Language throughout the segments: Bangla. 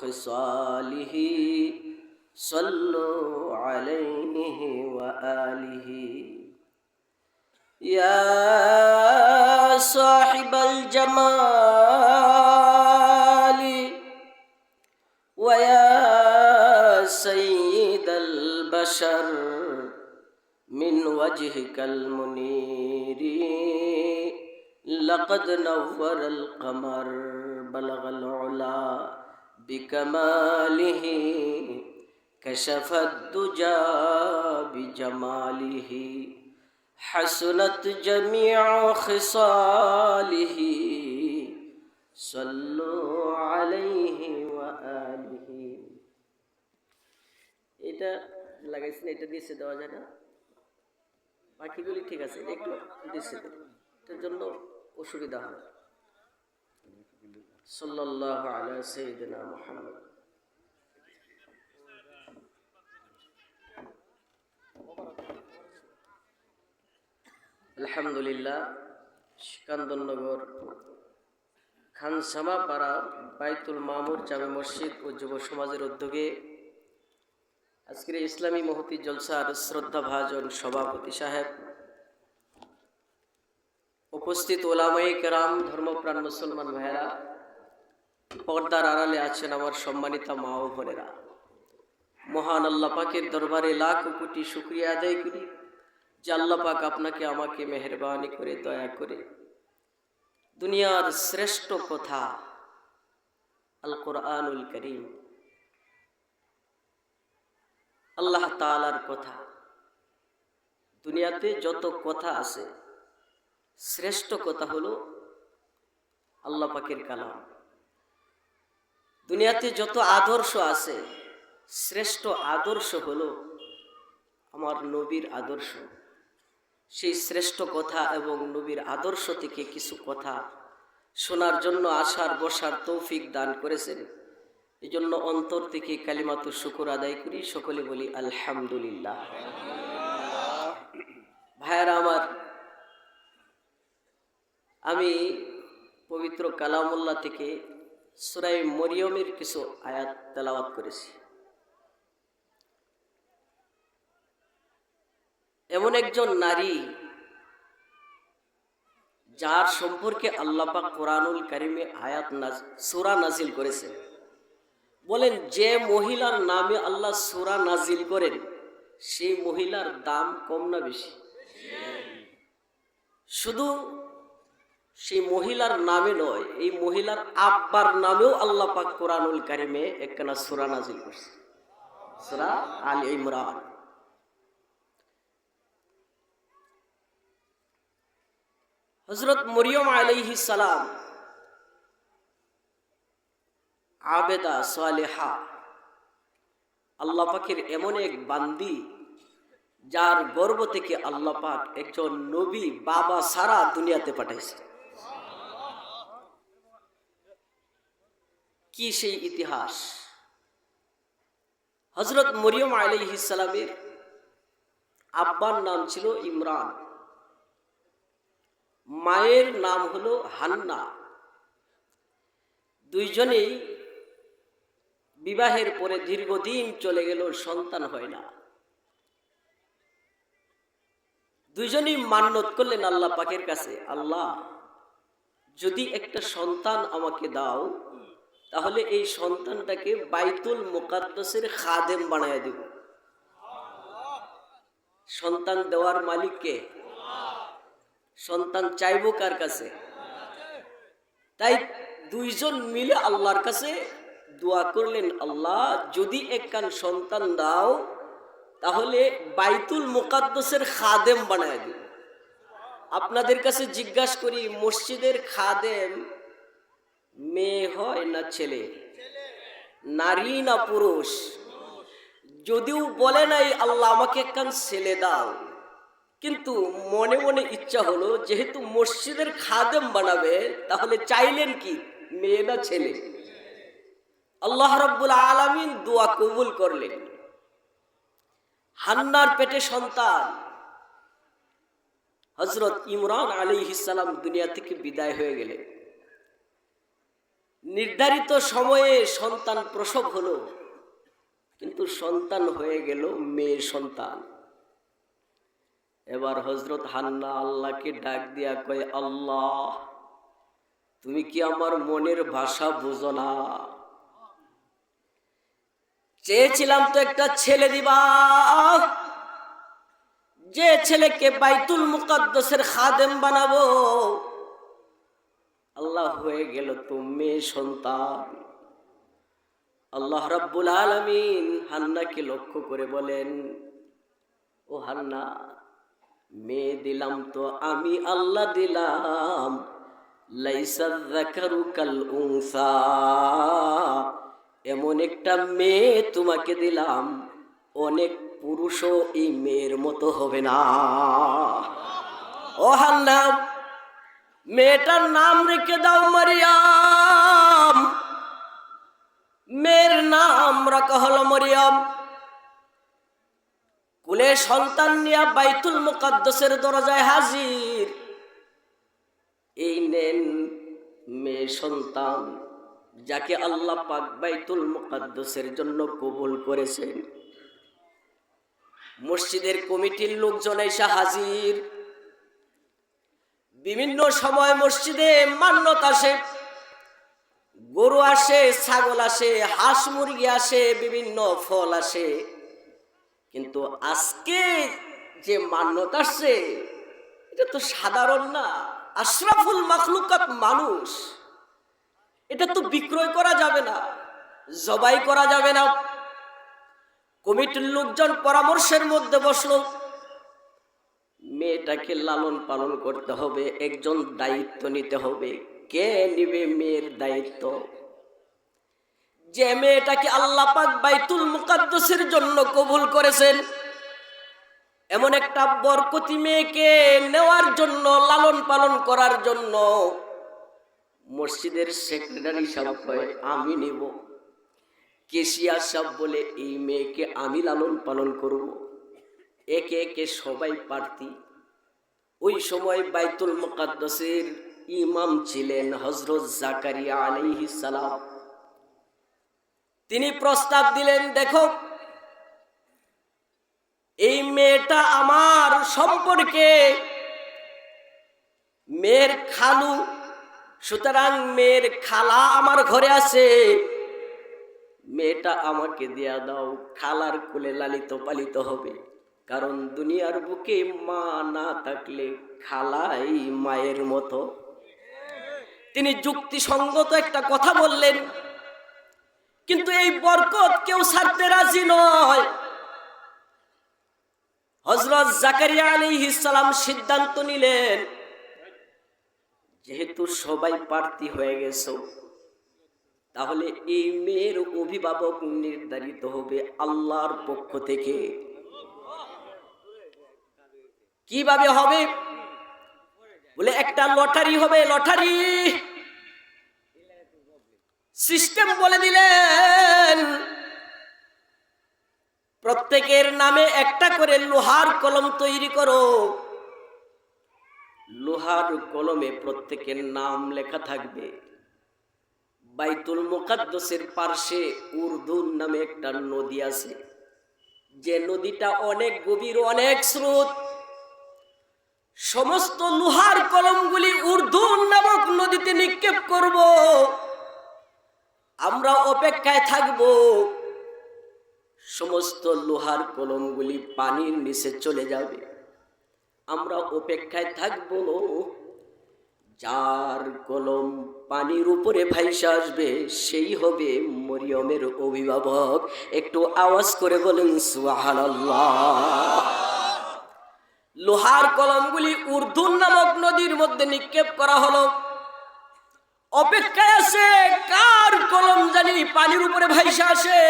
خصاله صلوا عليه وآله. يا صاحب الجمال ويا سيد البشر من وجهك المنير. لقد نور القمر بلغ العلا. بكماله كشف الدجى بجماله حسنت جميع خصاله صلوا عليه وآله এটা লাগাইছেন এটা দিয়েছে দেওয়া যায় না বাকিগুলি ঠিক আছে এটা একটু দিচ্ছে এটার জন্য অসুবিধা হয় মুহাম্মদ। আলহামদুলিল্লাহ সিকান্দরনগর খানসামা পাড়া বাইতুল মামুর জামে মসজিদ ও যুব সমাজের উদ্যোগে আজকের ইসলামী মহতি জলসার শ্রদ্ধা ভাজন সভাপতি সাহেব, উপস্থিত ওলামাই কেরাম, ধর্মপ্রাণ মুসলমান ভাইয়েরা পর্দার আড়ালে আছেন আমার সম্মানিতা মা ও বোনেরা। মহান আল্লাহ পাকের দরবারে লাখ কোটি শুক্রিয়া আদায় করি যে আল্লাহ পাক আপনাকে আমাকে মেহরবানি করে, দয়া করে। দুনিয়ার শ্রেষ্ঠ কথা আল কোরআনুল করিম। আল্লাহ তালার কথা। দুনিয়াতে যত কথা আছে, শ্রেষ্ঠ কথা হলো আল্লাহ পাকের কালাম। দুনিয়াতে যত আদর্শ আছে, শ্রেষ্ঠ আদর্শ হলো আমার নবীর আদর্শ। সেই শ্রেষ্ঠ কথা এবং নবীর আদর্শ থেকে কিছু কথা শোনার জন্য আসার, বসার তৌফিক দান করেছেন। এই জন্য অন্তর থেকে কালিমাতু শুকুর আদায় করি, সকলে বলি আলহামদুলিল্লাহ। ভাইয়ারা আমার, আমি পবিত্র কালামুল্লাহ থেকে সুরাই মরিয়মের কিছু আয়াত তেলাওয়াত করেছি। এমন একজন নারী যার সম্পর্কে আল্লাপাক কোরআনুল কারিমে আয়াত সুরা নাজিল করেছে। বলেন, যে মহিলার নামে আল্লাহ সুরা নাজিল করেন, সেই মহিলার দাম কম না বেশি? শুধু সেই মহিলার নামে নয়, এই মহিলার আব্বার নামেও আল্লাহ পাক কোরআনুল কারিমে একখানা সুরা নাজিল করছে। সুরা আল ইমরান। হজরত মরিয়ম আলাইহি সালাম আবেদা সালেহা, আল্লাহ পাকের এমন এক বান্দি যার গর্ব থেকে আল্লাহ পাক একজন নবী বাবা সারা দুনিয়াতে পাঠাইছে। কি সেই ইতিহাস? হজরত মরিয়ম আলাইহিসালামের আব্বার নাম ছিল ইমরান। মায়ের নাম হলো হান্না। দুইজনেই বিবাহের পরে দীর্ঘদিন চলে গেল, সন্তান হয় না। দুইজনই মান্যত করলেন আল্লাহ পাকের কাছে, আল্লাহ, যদি একটা সন্তান আমাকে দাও তাহলে এই সন্তানটাকে বাইতুল মোকাদ্দসের খাদেম বানায় দেব। সন্তান দেওয়ার মালিককে সন্তান চাইব কার কাছে? তাই দুইজন মিলে আল্লাহর কাছে দোয়া করলেন, আল্লাহ, যদি একখান সন্তান দাও, তাহলে বাইতুল মোকাদ্দসের খাদেম বানায় দিন আপনাদের কাছে জিজ্ঞাসা করি, মসজিদের খাদেম মেয়ে হয় না ছেলে? নারী না পুরুষ? যদিও বলে নাই, আল্লাহ আমাকে একখান ছেলে দাও। কিন্তু মনে মনে ইচ্ছা হলো, যেহেতু মসজিদের খাদেম বানাবে, তাহলে চাইলেন কি, মেয়ে না ছেলে? আল্লাহ রব্বুল আলমিন দোয়া কবুল করলেন। হান্নার পেটে সন্তান। হজরত ইমরান আলী ইসালাম দুনিয়া থেকে বিদায় হয়ে গেলেন। নির্ধারিত সময়ে সন্তান প্রসব হলো, কিন্তু সন্তান হয়ে গেল মেয়ে সন্তান। এবার হজরত হান্না আল্লাহকে ডাক দিয়া কয়, আল্লাহ, তুমি কি আমার মনের ভাষা বুঝো না? চেয়েছিলাম তো একটা ছেলে দিবা। যে ছেলেকে বাইতুল মুকাদ্দসের খাদেম বানাবো আল্লাহ হয়ে গেল তো মেয়ে সন্তান। আল্লাহ রাব্বুল আলামিন হান্নাকে লক্ষ্য করে বলেন, ও হান্না, মেয়ে দিলাম তো আমি আল্লাহ দিলাম। এমন একটা মেয়ে তোমাকে দিলাম, অনেক পুরুষও এই মেয়ের মতো হবে না। ও হান্না মেয়েটার নাম রেখে দাও মারিয়াম। মেয়ের নাম রাখা হলো মরিয়ম। কুলে সন্তান নিয়া বাইতুল মুকাদ্দসের দরজায় হাজির। এই নেন মেয়ে সন্তান, যাকে আল্লাহ পাক বাইতুল মুকাদ্দসের জন্য কবুল করেছেন। মসজিদের কমিটির লোকজন এসে হাজির। বিভিন্ন সময় মসজিদে মান্যত আসে। গরু আসে, ছাগল আসে, হাঁস মুরগি আসে, বিভিন্ন ফল আসে। কিন্তু আজকে যে মান্যতা আসছে, এটা তো সাধারণ না। আশরাফুল মাখলুকাত মানুষ। এটা তো বিক্রয় করা যাবে না, জবাই করা যাবে না। কমিটির লোকজন পরামর্শের মধ্যে বসল। মেয়েটাকে লালন পালন করতে হবে, একজন দায়িত্ব নিতে হবে। কে নিবে মেয়ের দায়িত্ব? যে মেয়েটাকে আল্লাহ পাক বাইতুল মুকাদ্দসের জন্য কবুল করেছেন, এমন একটা বরকতি মেয়েকে নেওয়ার জন্য, লালন পালন করার জন্য মসজিদের সেক্রেটারি সাহেব কয়, আমি নিব। কেশিয়া সাহেব বলে, এই মেয়েকে আমি লালন পালন করব। একে একে সবাই প্রার্থী। ওই সময় বাইতুল মুকাদ্দসের ইমাম ছিলেন হজরত জাকারিয়া আলাইহিস সালাম। তিনি প্রস্তাব দিলেন, দেখো, এই মেয়েটা আমার সম্পর্কে মেয়ের খালু, সুতরাং মেয়ের খালা আমার ঘরে আছে। মেয়েটা আমাকে দেয়া দাও, খালার কোলে লালিত পালিত হবে। কারণ দুনিয়ার বুকে মা না থাকলে খালাই মায়ের মতো। তিনি যুক্তিসঙ্গত একটা কথা বললেন, কিন্তু এই বরকত কেউ ছাড়তে রাজি নয়। হজরত জাকারিয়া আলী ইসালাম সিদ্ধান্ত নিলেন, যেহেতু সবাই প্রার্থী হয়ে গেছ, তাহলে এই মেয়ের অভিভাবক নির্ধারিত হবে আল্লাহর পক্ষ থেকে। কীভাবে হবে? বলে, একটা লটারি হবে, লটারি। সিস্টেম বলে দিলেন। প্রত্যেকের নামে একটা করে লোহার কলম তৈরি করো। লোহার কলমে প্রত্যেকের নাম লেখা থাকবে। বাইতুল মুকাদ্দসের পার্শ্বে উর্দু নামে একটা নদী আছে। যে নদীটা অনেক গভীর, অনেক স্রোত। সমস্ত লোহার কলমগুলি উর্দু নামক নদীতে নিক্ষেপ করব। আমরা অপেক্ষায় থাকব। সমস্ত লোহার কলমগুলি পানির নিচে চলে যাবে। আমরা অপেক্ষায় থাকব। যার কলম পানির উপরে ভাইসা আসবে, সেই হবে মরিয়মের অভিভাবক। একটু আওয়াজ করে বলেন, সুবহানাল্লাহ। লোহার কলমগুলি উর্দুন নামক নদীর মধ্যে নিক্ষেপ করা হলো। অপেক্ষায় আছে কার কলম জানি পানির উপরে ভাইসা আসে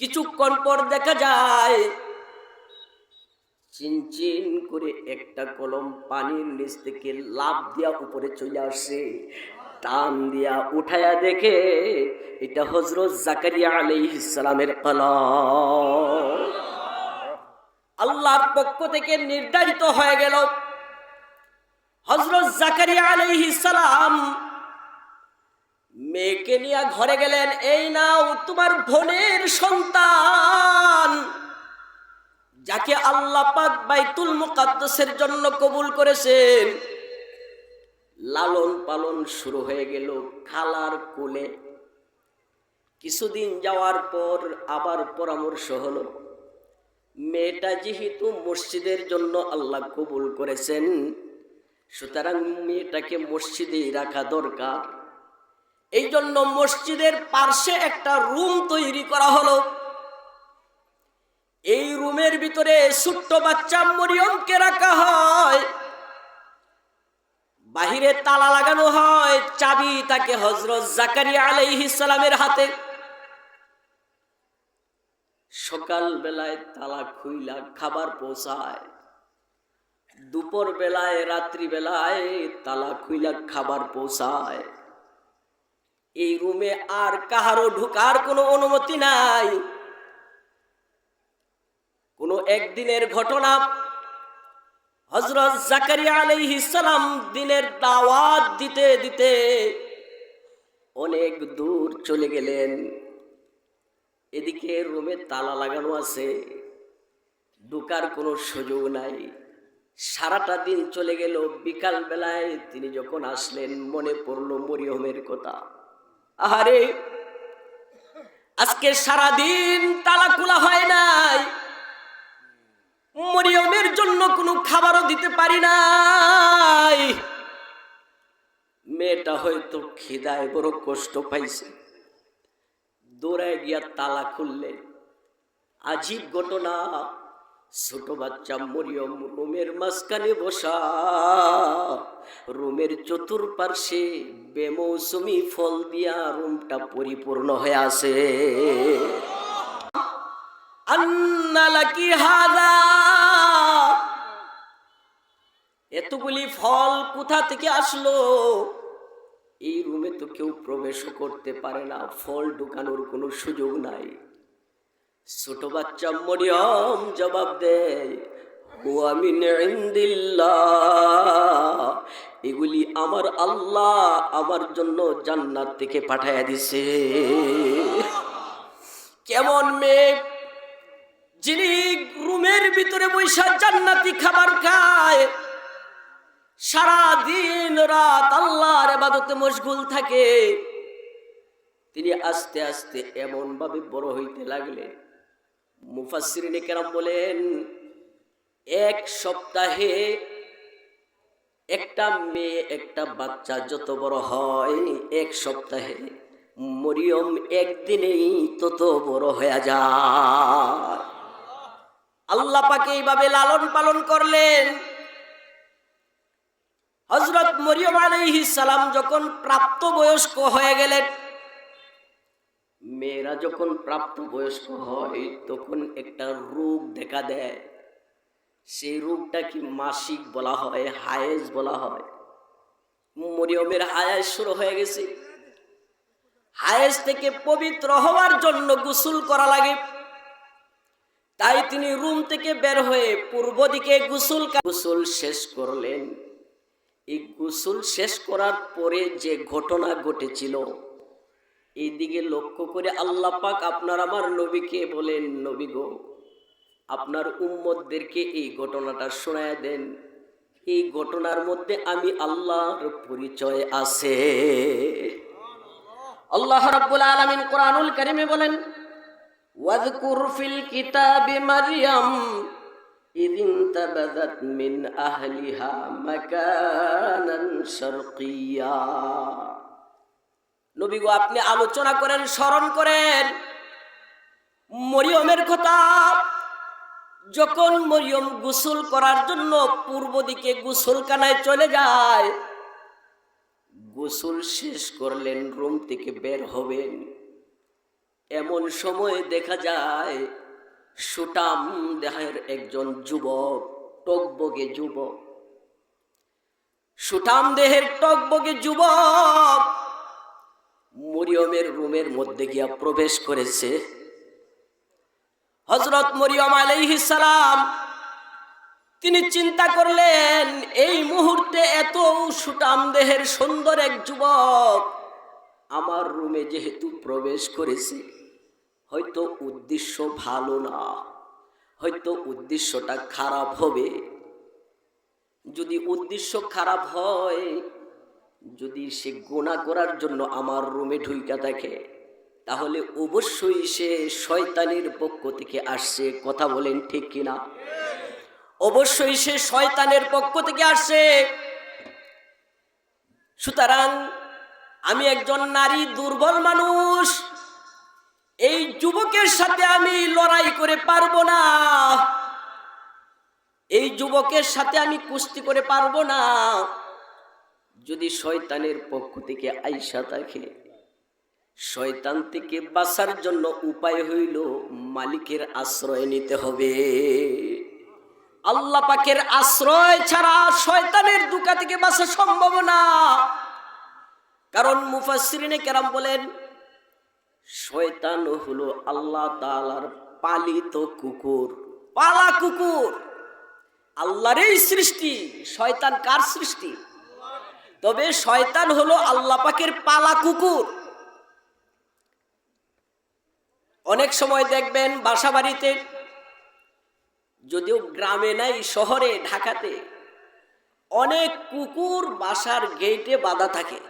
কিছুক্ষণ পর দেখা যায় চিনচিন করে একটা কলম পানির নিচ থেকে লাভ দিয়া উপরে চলে আসে। টান দিয়া উঠায়া দেখে এটা হজরত জাকারিয়া আলাইহিস সালামের কলম। আল্লাহর পক্ষ থেকে নির্ধারিত হয়ে গেল। হজরত জাকারিয়া আলাইহিস সালাম মেয়েকে নিয়ে ঘরে গেলেন, এই নাও তোমার বোনের সন্তান, যাকে আল্লাহ পাক বাইতুল মুকাদ্দাসের জন্য কবুল করেছেন। লালন পালন শুরু হয়ে গেল খালার কোলে। কিছুদিন যাওয়ার পর আবার পরামর্শ হলো মেয়েটা যেহেতু মসজিদের জন্য আল্লাহ কবুল করেছেন, সুতরাং মেয়েটাকে মসজিদেই রাখা দরকার। এই জন্য মসজিদের পার্শ্বে একটা রুম তৈরি করা হলো। এই রুমের ভিতরে ছোট্ট বাচ্চা মরিয়মকে রাখা হয়। বাহিরে তালা লাগানো হয়, চাবি তাকে হজরত জাকারিয়া আলাইহিস সালামের হাতে। সকাল বেলায় তালা খুইলা খাবার পৌঁছায়। দুপুর বেলায়, রাত্রি বেলায় তালা খুইলা খাবার পৌঁছায়। এই রুমে আর কাহারও ঢুকার কোনো অনুমতি নাই। কোনো একদিনের ঘটনা হজরত জাকারিয়া আলাইহিস সালাম দিনের দাওয়াত দিতে দিতে অনেক দূর চলে গেলেন। এদিকে রুমে তালা লাগানো আছে। ঢুকার কোনো সুযোগ নাই। সারাটা দিন চলে গেল। বিকাল বেলায় তিনি যখন আসলেন, মনে পড়ল মরিয়মের কথা। আহারে, আজকে সারা দিন তালা খোলা হয় নাই। মরিয়মের জন্য কোনো খাবারও দিতে পারি নাই। মেয়েটা হয়তো খিদায় বড় কষ্ট পাইছে। দৌড়ায় গিয়া তালা খুললে আজীব ঘটনা, ছোট বাচ্চা মরিয়ম রুমের মাঝখানে বসা। রুমের চতুর্পার্শ্বে বেমৌসুমি ফল দিয়া রুমটা পরিপূর্ণ হয়ে আছে। আন্নালাকি হাদা। এতগুলি ফল কোথা থেকে আসলো? এই রুমে তো কেউ প্রবেশ করতে পারে না, ফল ঢুকানোর কোনো সুযোগ নাই। ছোট বাচ্চা মরিয়ম জবাব দেয় এগুলি আমার আল্লাহ আমার জন্য জান্নাত থেকে পাঠাইয়া দিছে। কেমন মেয়ে? যিনি রুমের ভিতরে বৈশাখ জান্নাতি খাবার খায় সারা দিন রাত আল্লাহর এবাদতে মশগুল থাকে। তিনি আস্তে আস্তে এমন ভাবে বড় হইতে লাগলেন। মুফাসসিরিনে কেরাম বলেন, এক সপ্তাহে একটা মেয়ে, একটা বাচ্চা যত বড় হয়, এক সপ্তাহে মরিয়ম একদিনেই তত বড় হয়ে যায়। আল্লাহ পাকে এইভাবে লালন পালন করলেন। হজরত মরিয়ম আলাইহিস সালাম যখন প্রাপ্ত বয়স্ক হয়ে গেলেন, মেয়েরা যখন প্রাপ্ত বয়স্ক হয়, তখন একটা রোগ দেখা দেয়। সেই রোগটা কি মাসিক বলা হয় হায়েজ বলা হয়। মরিয়মের হায়েজ শুরু হয়ে গেছে। হায়েজ থেকে পবিত্র হওয়ার জন্য গোসল করা লাগে। তাই তিনি রুম থেকে বের হয়ে পূর্ব দিকে গোসল গোসল শেষ করলেন। এই গোসল শেষ করার পরে যে ঘটনা ঘটেছিল, এইদিকে লক্ষ্য করে আল্লাহ পাক আপনার আমার নবীকে বলেন, নবী গো, আপনার উম্মতদেরকে এই ঘটনাটা শোনায় দেন। এই ঘটনার মধ্যে আমি আল্লাহর পরিচয় আছে। আল্লাহ রাব্বুল আলামিন কোরআনুল কারীমে বলেন ওয়াজকুর ফিল কিতাবি মারইয়াম إذ انتبذت من أهلها مكانا شرقيا নবী গো আপনি আলোচনা করেন স্মরণ করেন মরিয়মের কথা যখন মরিয়ম গোসল করার জন্য পূর্ব দিকে গোসলখানায় চলে যায় গোসল শেষ করলেন রুম থেকে বের হবেন এমন সময় দেখা যায় সুটাম দেহের একজন যুবক, টকবগে যুবক। সুটাম দেহের টকবগে যুবক মরিয়মের রুমের মধ্যে গিয়া প্রবেশ করেছে। হজরত মরিয়ম সালাম, তিনি চিন্তা করলেন, এই মুহূর্তে এত সুটাম দেহের সুন্দর এক যুবক আমার রুমে যেহেতু প্রবেশ করেছে হয়তো উদ্দেশ্য ভালো না, হয়তো উদ্দেশ্যটা খারাপ হবে। যদি উদ্দেশ্য খারাপ হয়, যদি সে গোনা করার জন্য আমার রুমে ঢুইকা থাকে তাহলে অবশ্যই সে শয়তানের পক্ষ থেকে আসছে। কথা বলেন ঠিক কিনা অবশ্যই সে শয়তানের পক্ষ থেকে আসছে। সুতরাং আমি একজন নারী দুর্বল মানুষ এই যুবকের সাথে আমি লড়াই করে পারব না। এই যুবকের সাথে আমি কুস্তি করে পারব না। যদি শয়তানের পক্ষ থেকে আইসা থাকে, শয়তান থেকে বাঁচার জন্য উপায় হইল মালিকের আশ্রয় নিতে হবে। আল্লাহ পাকের আশ্রয় ছাড়া শয়তানের দুকা থেকে বাঁচা সম্ভব না। কারণ মুফাসরিনে কেরাম বলেন শয়তান হলো আল্লাহ তাআলার পালিত কুকুর। পালা কুকুর। আল্লাহরই সৃষ্টি। শয়তান কার সৃষ্টি? তবে শয়তান হলো আল্লাহ পাকের পালা কুকুর। অনেক সময় দেখবেন বাসা বাড়িতে যদিও গ্রামে নাই, শহরে, ঢাকাতে, অনেক কুকুর বাসার গেটে বাঁধা থাকে।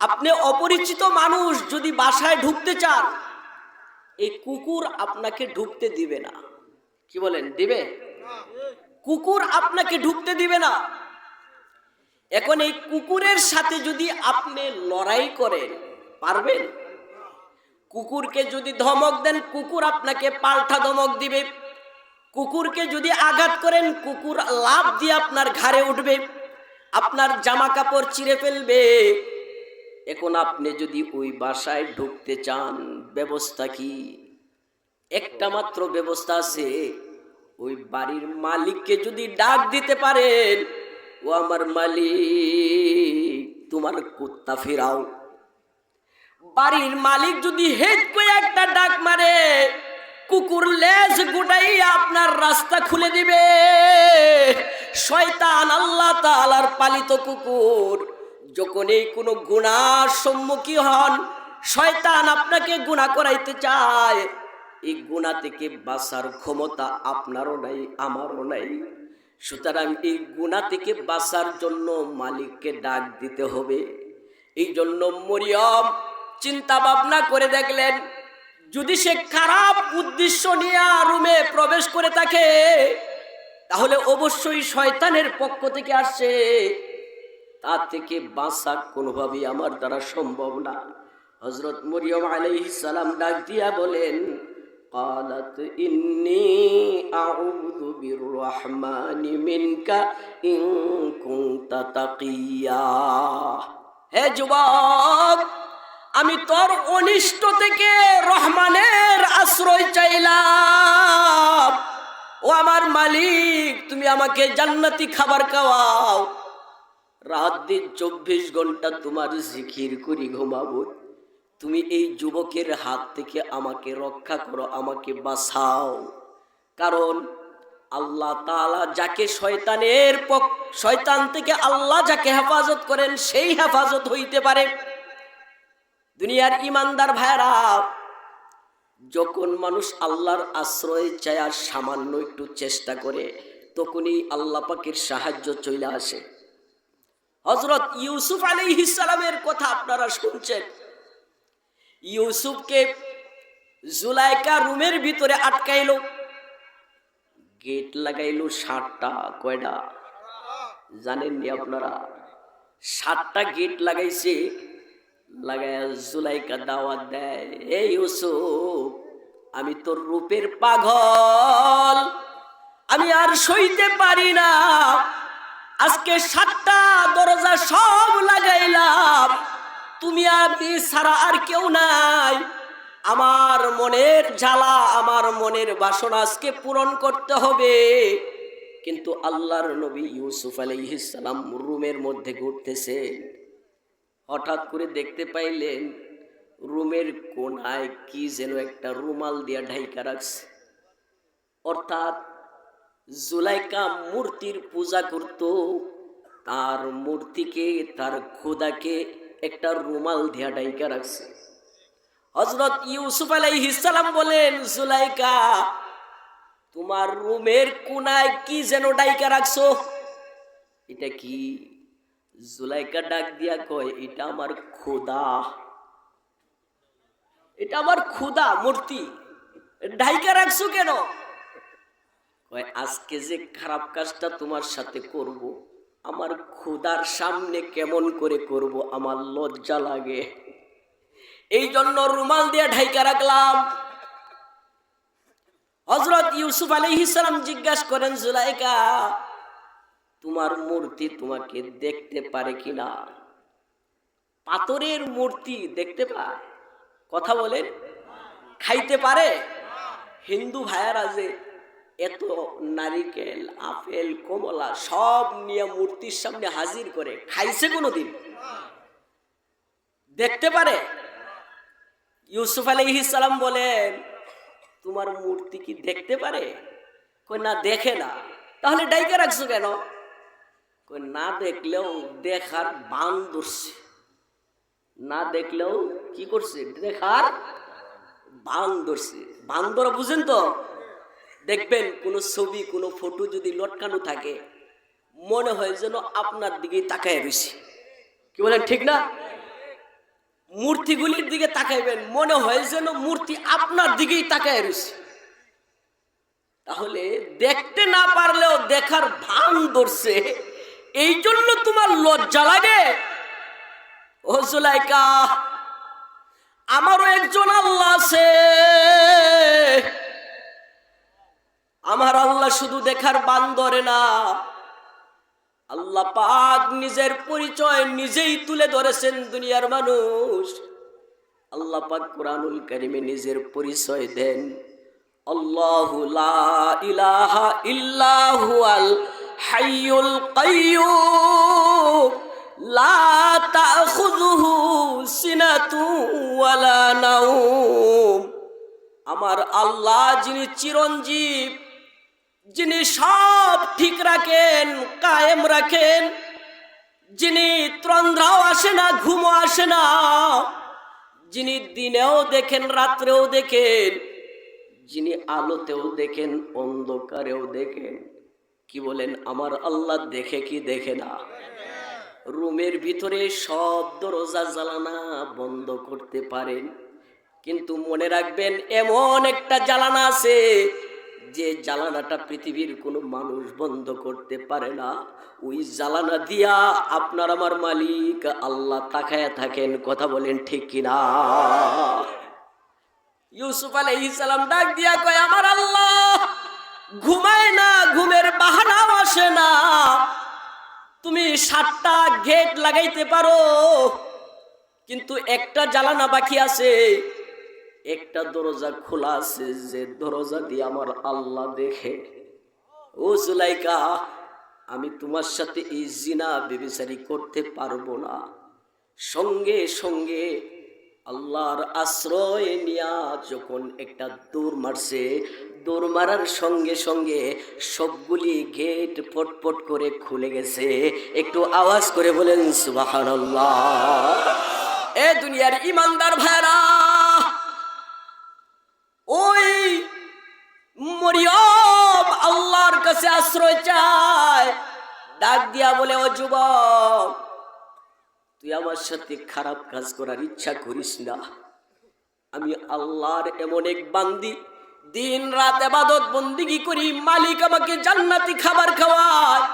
আপনি অপরিচিত মানুষ যদি বাসায় ঢুকতে চান, এই কুকুর আপনাকে ঢুকতে দিবে না। কি বলেন? দিবে? কুকুর আপনাকে ঢুকতে দিবে না। এখন এই কুকুরের সাথে যদি আপনি লড়াই করেন, পারবেন? কুকুরকে যদি ধমক দেন, কুকুর আপনাকে পাল্টা ধমক দিবে। কুকুরকে যদি আঘাত করেন, কুকুর লাভ দিয়ে আপনার ঘাড়ে উঠবে। আপনার জামা কাপড় চিরে ফেলবে। এখন আপনি যদি ওই বাসায় ঢুকতে চান, ব্যবস্থা কি? একটা মাত্র ব্যবস্থা আছে। ওই বাড়ির মালিককে যদি ডাক দিতে পারেন, ও আমার মালিক, তোমার কুত্তা ফেরাও। বাড়ির মালিক যদি হেড করে একটা ডাক মারে, কুকুর লেজ গুটাই আপনার রাস্তা খুলে দিবে। শয়তান আল্লাহ তাআলার পালিত কুকুর যখন এই কোনো গুণার সম্মুখীন হন, শয়তান আপনাকে গুণা করাইতে চায়। এই গুণা থেকে বাঁচার ক্ষমতা আপনারও নাই, আমারও নাই। সুতরাং এই গুণা থেকে বাঁচার জন্য মালিককে ডাক দিতে হবে। এই জন্য মরিয়ম চিন্তা ভাবনা করে দেখলেন, যদি সে খারাপ উদ্দেশ্য নিয়ে রুমে প্রবেশ করে থাকে, তাহলে অবশ্যই শয়তানের পক্ষ থেকে আসছে। তা থেকে বাঁচা কোনোভাবেই আমার দ্বারা সম্ভব না হজরত মরিয়ম আলাইহিস সালাম ডাক দিয়া বলেন قالت إني أعوذ بالرحمن منك إن كنت تقيا হে যুবক আমি তোর অনিষ্ট থেকে রহমানের আশ্রয় চাইলাম ও আমার মালিক তুমি আমাকে জান্নাতি খাবার খাওয়াও রাত দিন চব্বিশ ঘণ্টা তোমার জিকির করি ঘুমাবো। তুমি এই যুবকের হাত থেকে আমাকে রক্ষা করো, আমাকে বাঁচাও। কারণ আল্লাহ তালা যাকে শয়তানের পক, শয়তান থেকে আল্লাহ যাকে হেফাজত করেন, সেই হেফাজত হইতে পারে। দুনিয়ার ইমানদার ভাইরা যখন মানুষ আল্লাহর আশ্রয় চায় আর সামান্য একটু চেষ্টা করে, তখনই আল্লাহ পাকের সাহায্য চলে আসে। হজরত ইউসুফ আলী ইসালামের কথা আপনারা শুনছেন। ইউসুফকে জুলাইকা রুমের ভিতরে আটকাইল। গেট লাগাইল ষাটটা কয়টা? জানেননি আপনারা? সাতটা গেট লাগাইছে লাগাইয়া জুলাইকা দাওয়াত দেয় এই ইউসুফ, আমি তোর রূপের পাগল, আমি আর সইতে পারি না। আজকে সাতটা দরজা সব লাগাইলাম। তুমি আমি ছাড়া আর কেউ নাই। আমার মনের জ্বালা, আমার মনের বাসনা আজকে পূরণ করতে হবে। কিন্তু আল্লাহর নবী ইউসুফ আলাইহিসালাম রুমের মধ্যে ঘুরতেছে। হঠাৎ করে দেখতে পাইলেন, রুমের কোনায় কি যেন একটা রুমাল দিয়া ঢাইকা রাখছে। অর্থাৎ জুলাইকা মূর্তির পূজা করত। তার মূর্তিকে, তার খোদাকে একটা রুমাল দিয়া ডাইকা রাখছে। হজরত ইউসুফ আলাইহিসালাম বলেন, জুলাইকা, তোমার রুমের কোনায় কি যেন ডাইকা রাখছো? এটা কি? জুলাইকা ডাক দিয়া কয়, এটা আমার খোদা। এটা আমার খুদা মূর্তি। ডাইকা রাখছো কেন? আজকে যে খারাপ কাজটা তোমার সাথে করব, আমার খুদার সামনে কেমন করে করব, আমার লজ্জা লাগে। এই জন্য রুমাল দিয়ে ঢাইকা রাখলাম। হজরত ইউসুফ আলাইহিসালাম জিজ্ঞাসা করেন, জুলাইকা, তোমার মূর্তি তোমাকে দেখতে পারে কিনা পাথরের মূর্তি দেখতে পায়। কথা বলেন, খাইতে পারে? হিন্দু ভাইয়ারা যে এত নারিকেল, আপেল, কমলা, সব নিয়ে মূর্তির সামনে হাজির করে খাইছে কোনোদিন? দেখতে পারে? ইউসুফ আলাইহিসালাম বলেন, তোমার মূর্তি কি দেখতে পারে? কই, না, দেখে না। তাহলে ডাইকে রাখছো কেন? কই, না দেখলেও দেখার বান ধরছে। না দেখলেও কি করছে? দেখার বান ধরছে। বান ধরা বুঝেন তো? দেখবেন কোনো ছবি, কোনো ফটো যদি লটকানো থাকে, মনে হয় যেন আপনার দিকেই তাকায় রয়েছে। কি বলেন, ঠিক না? মূর্তিগুলির দিকে তাকাইবেন, মনে হয় যেন মূর্তি আপনার দিকেই তাকায় রয়েছে। তাহলে দেখতে না পারলেও দেখার ভান ধরছে, এই জন্য তোমার লজ্জা লাগে। ও জুলাইকা, আমারও একজন আল্লাহ আছে। আমার আল্লাহ শুধু দেখার বান ধরে না, আল্লাহ পাক নিজের পরিচয় নিজেই তুলে ধরেছেন দুনিয়ার মানুষ। আল্লাহ পাক কোরআনুল কারিমে নিজের পরিচয় দেন। ইলাহা হাইয়ুল আমার আল্লাহ যিনি চিরঞ্জীব যিনি সব ঠিক রাখেন, কায়েম রাখেন, যিনি ত্রন্দ্রাও আসে না, ঘুমও আসে না, যিনি দিনেও দেখেন, রাত্রেও দেখেন, যিনি আলোতেও দেখেন, অন্ধকারেও দেখেন, কি বলেন, আমার আল্লাহ দেখে কি দেখে না? রুমের ভিতরে সব দরজা জ্বালানা বন্ধ করতে পারেন, কিন্তু মনে রাখবেন, এমন একটা জ্বালানা আছে যে জ্বালানাটা পৃথিবীর কোনো মানুষ বন্ধ করতে পারে না, ওই জ্বালানা দিয়া আপনার আমার মালিক আল্লাহ তাকায় থাকেন, কথা বলেন ঠিক কিনা? ইউসুফ সালাম ডাক দিয়া কয়, আমার আল্লাহ ঘুমায় না, ঘুমের বাহানাও আসে না। তুমি সাতটা গেট লাগাইতে পারো, কিন্তু একটা জ্বালানা বাকি আছে। একটা দরজা খোলা আছে, যে দরজা দিয়ে আমার আল্লাহ দেখে। ও জুলাইকা, আমি তোমার সাথে এই জিনা বেবিচারি করতে পারব না। সঙ্গে সঙ্গে আল্লাহর আশ্রয় নিয়া যখন একটা দৌড় মারছে, দৌড় মারার সঙ্গে সঙ্গে সবগুলি গেট পটপট করে খুলে গেছে। একটু আওয়াজ করে বলেন, সুবহানাল্লাহ। এ দুনিয়ার ইমানদার ভাইরা ওই মরিয়ম আল্লাহর কাছে আশ্রয় চায়। ডাক দিয়া বলে, ও যুবক, তুই আমার সাথে খারাপ কাজ করার ইচ্ছা করিস না। আমি আল্লাহর এমন এক বান্দি দিন রাত এবাদত বন্দিগি করি, মালিক আমাকে জান্নাতি খাবার খাওয়ায়।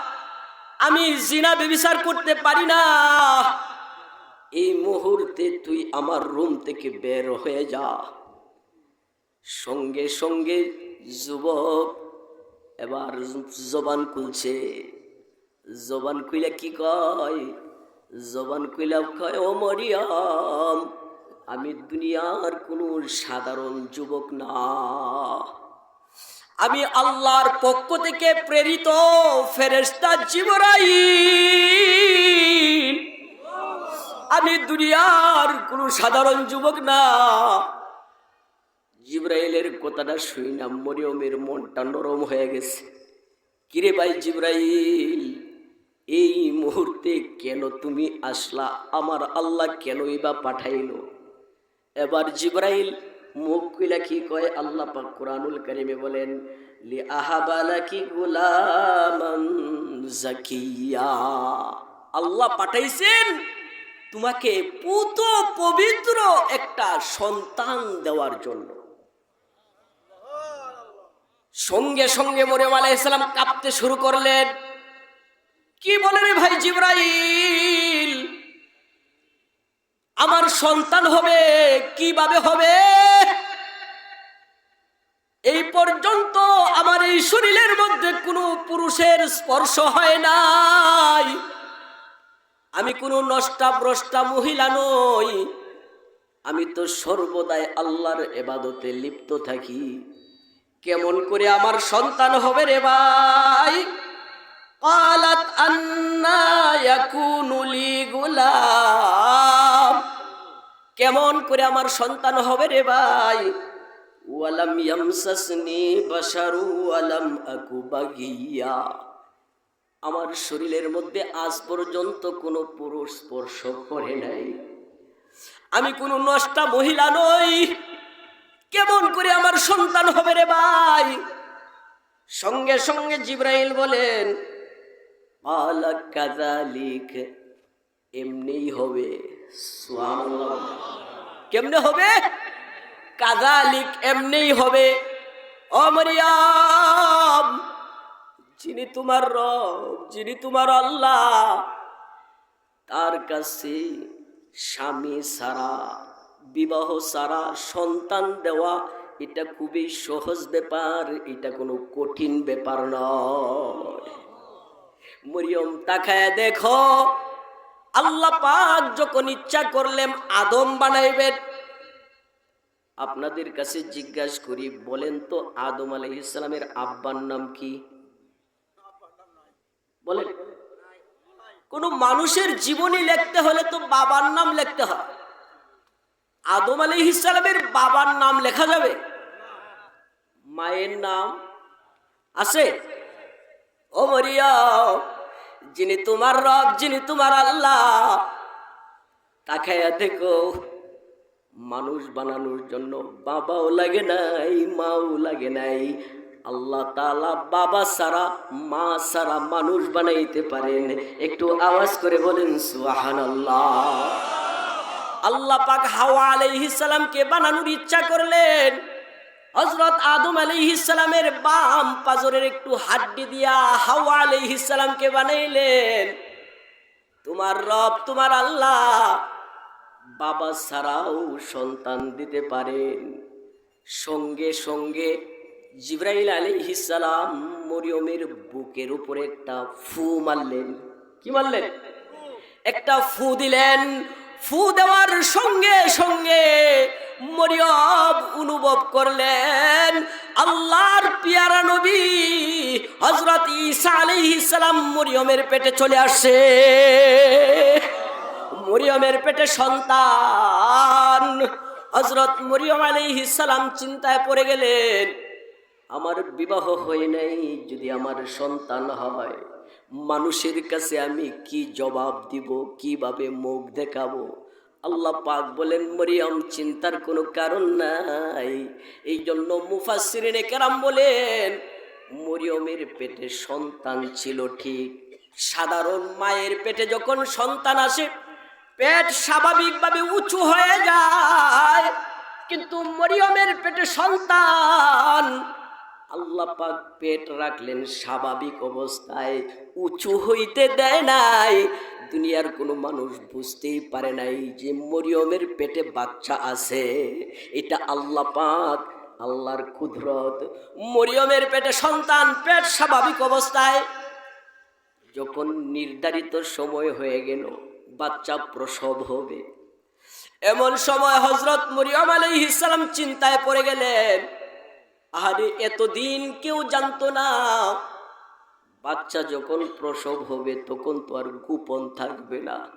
আমি জিনা বেবিচার করতে পারি না। এই মুহূর্তে তুই আমার রুম থেকে বের হয়ে যা। সঙ্গে সঙ্গে যুবক, এবার জবান খুলছে। জবান খুইলা কি কয়? জবান খুইলা কয়, ও মরিয়াম, আমি দুনিয়ার কোনো সাধারণ যুবক না। আমি আল্লাহর পক্ষ থেকে প্রেরিত ফেরেস্তা জিবরাই আমি দুনিয়ার কোনো সাধারণ যুবক না। জিব্রাইলের কথাটা শুই না মরিয়মের মনটা নরম হয়ে গেছে। কিরে ভাই জিব্রাইল, এই মুহূর্তে কেন তুমি আসলা? আমার আল্লাহ কেনই বা পাঠাইল? এবার জিব্রাইল মুখ কইলা কি কয়? আল্লাহ পাক কোরআনুল কারিমে বলেন, লি আহাবালা কি গুলামান জাকিয়া। আল্লাহ পাঠাইছেন তোমাকে পুত পবিত্র একটা সন্তান দেওয়ার জন্য। সঙ্গে সঙ্গে মরিয়ম আলাইহিসসালাম কাঁপতে শুরু করলেন। কি বলে রে ভাই জিব্রাইল? আমার সন্তান হবে, কীভাবে হবে? এই পর্যন্ত আমার এই শরীরের মধ্যে কোনো পুরুষের স্পর্শ হয় নাই। আমি কোনো নষ্টা ভ্রষ্টা মহিলা নই। আমি তো সর্বদাই আল্লাহর এবাদতে লিপ্ত থাকি। কেমন করে আমার সন্তান হবে রে ভাই قالت أنا يكون لي غلام কেমন করে আমার সন্তান হবে রে ভাই ওয়ালাম ইয়ামসাসনি বাশারু ওয়ালাম আকু বাগিয়া আমার শরীরের মধ্যে আজ পর্যন্ত কোনো পুরুষ স্পর্শ করে নাই আমি কোনো নষ্টা মহিলা নই কেমন করে আমার সন্তান হবে রে ভাই? সঙ্গে সঙ্গে জিব্রাইল বলেন কাজালিক এমনিই হবে। কেমনে হবে? কাজালিক এমনিই হবে। অমরিয়াম যিনি তোমার রব, যিনি তোমার আল্লাহ, তার কাছে স্বামী সারা বিবাহ সারা, সন্তান দেওয়া, এটা খুবই সহজ ব্যাপার, এটা কোনো কঠিন ব্যাপার নয়। মরিয়ম তাকায় দেখো, আল্লাহ পাক যখন ইচ্ছা করলেন আদম বানাইবেন, আপনাদের কাছে জিজ্ঞাসা করি, বলেন তো আদম আলাইহিস ইসলামের আব্বার নাম কি? বলেন। কোন মানুষের জীবনী লিখতে হলে তো বাবার নাম লিখতে হয়। আদম আলাইহিস সালামের বাবার নাম লেখা যাবে। মায়ের নাম আছে। ও মরিয়া যিনি তোমার রব, যিনি তোমার আল্লাহ তাকাইয়া দেখো, মানুষ বানানোর জন্য বাবাও লাগে নাই, মাও লাগে নাই। আল্লাহ তালা বাবা সারা মা সারা মানুষ বানাইতে পারেন। একটু আওয়াজ করে বলেন সুহান আল্লাহ আল্লাহ পাক হাওয়া আলাইহিস সালামকে বানানোর ইচ্ছা করলেন। হজরত আদম আলাইহিসালামের বাম পাজরের একটু হাড্ডি দিয়া হাওয়া আলাইহিসালামকে বানাইলেন। তোমার রব, তোমার আল্লাহ বাবা ছাড়াও সন্তান দিতে পারেন। সঙ্গে সঙ্গে জিব্রাইল আলাইহিসালাম মরিয়মের বুকের উপরে একটা ফু মারলেন। কি মারলেন? একটা ফু দিলেন। ফু দেওয়ার সঙ্গে সঙ্গে মরিয়ম অনুভব করলেন, আল্লাহর পিয়ারা নবী হজরত ঈসা আলাইহিস মরিয়মের পেটে চলে আসে। মরিয়মের পেটে সন্তান হজরত মরিয়ম আলাইহিস চিন্তায় পড়ে গেলেন, আমার বিবাহ হয় নাই, যদি আমার সন্তান হয়। মানুষের কাছে আমি কি জবাব দিব, কীভাবে মুখ দেখাবো? আল্লাহ পাক বলেন, মরিয়ম, চিন্তার কোনো কারণ নাই। এই জন্য মুফাসিরিনে কেরাম বলেন, মরিয়মের পেটে সন্তান ছিল ঠিক। সাধারণ মায়ের পেটে যখন সন্তান আসে, পেট স্বাভাবিকভাবে উঁচু হয়ে যায়। কিন্তু মরিয়মের পেটে সন্তান আল্লাহ পাক পেট রাখলেন স্বাভাবিক অবস্থায়, উঁচু হইতে দেয় নাই। দুনিয়ার কোনো মানুষ বুঝতেই পারে নাই যে মরিয়মের পেটে বাচ্চা আছে। এটা আল্লাহ পাক, আল্লাহর কুদরত। মরিয়মের পেটে সন্তান, পেট স্বাভাবিক অবস্থায়। যখন নির্ধারিত সময় হয়ে গেল, বাচ্চা প্রসব হবে। এমন সময় হজরত মরিয়ম আলাইহিস সালাম চিন্তায় পড়ে গেলেন আরে এতদিন কেউ জানতো না। বাচ্চা যখন প্রসব হবে, তখন তো আর গোপন থাকবে না।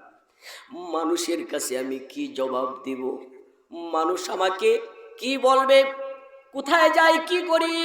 মানুষের কাছে আমি কি জবাব দিব? মানুষ আমাকে কি বলবে? কোথায় যাই কি করি?